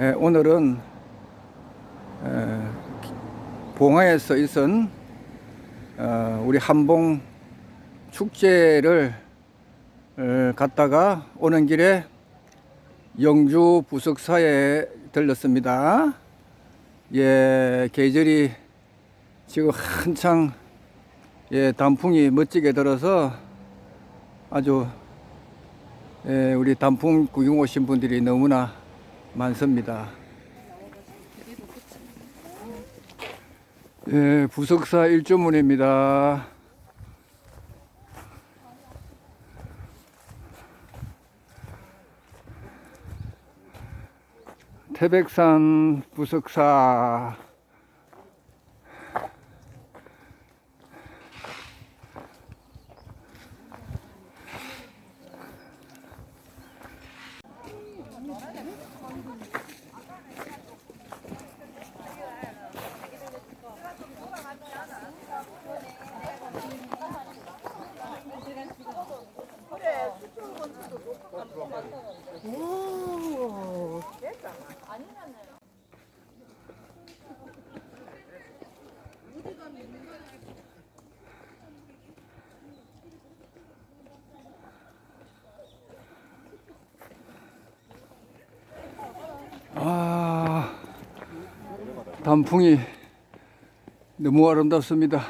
예, 오늘은 에, 봉화에서 있은 어, 우리 한봉 축제를 어, 갔다가 오는 길에 영주 부석사에 들렀습니다. 예, 계절이 지금 한창 예, 단풍이 멋지게 들어서 아주 예, 우리 단풍 구경 오신 분들이 너무나 많습니다. 예, 부석사 일조문입니다. 태백산 부석사 단풍이 너무 아름답습니다.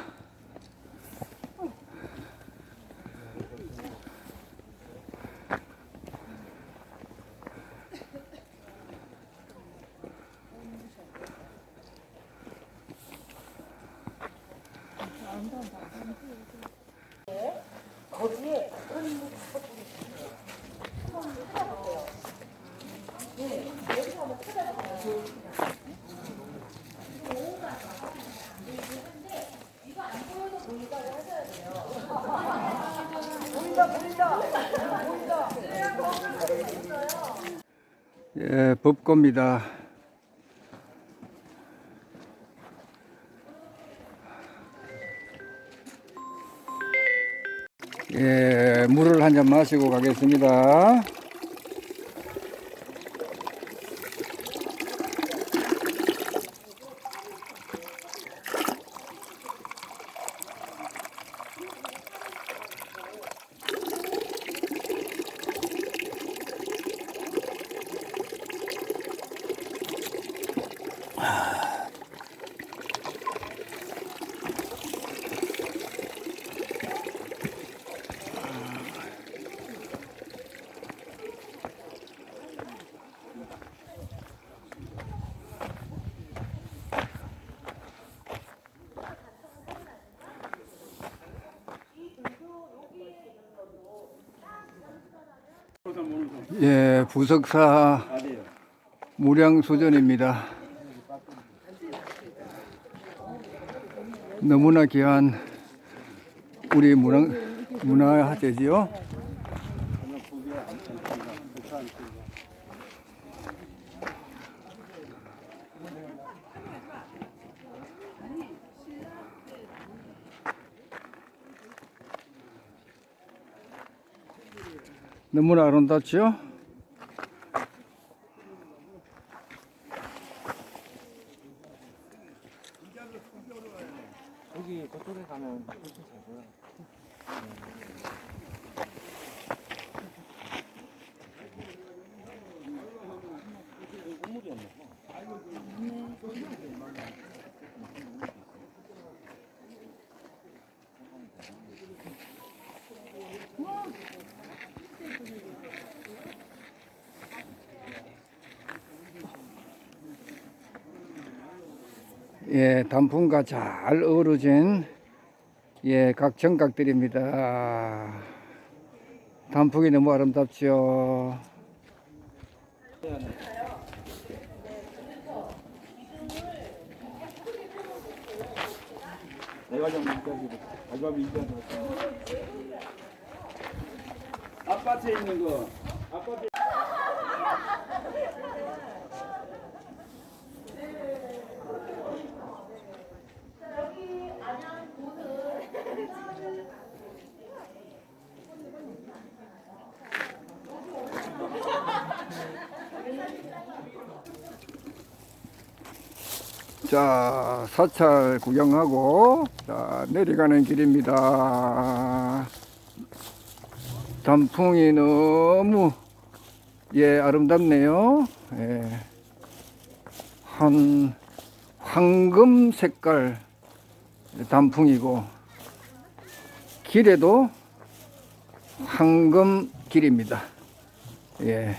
예, 법고입니다. 예, 물을 한 잔 마시고 가겠습니다. 예, 부석사 무량수전입니다. 너무나 귀한 우리 문화, 문화재지요. 너무나 아름답죠? 여 예, 단풍과 잘 어우러진 예, 각 정각들입니다. 단풍이 너무 아름답죠. 아파트에 있는 거. 아파트. 자, 사찰 구경하고, 자, 내려가는 길입니다. 단풍이 너무, 예, 아름답네요. 예. 한, 황금 색깔 단풍이고, 길에도 황금 길입니다. 예.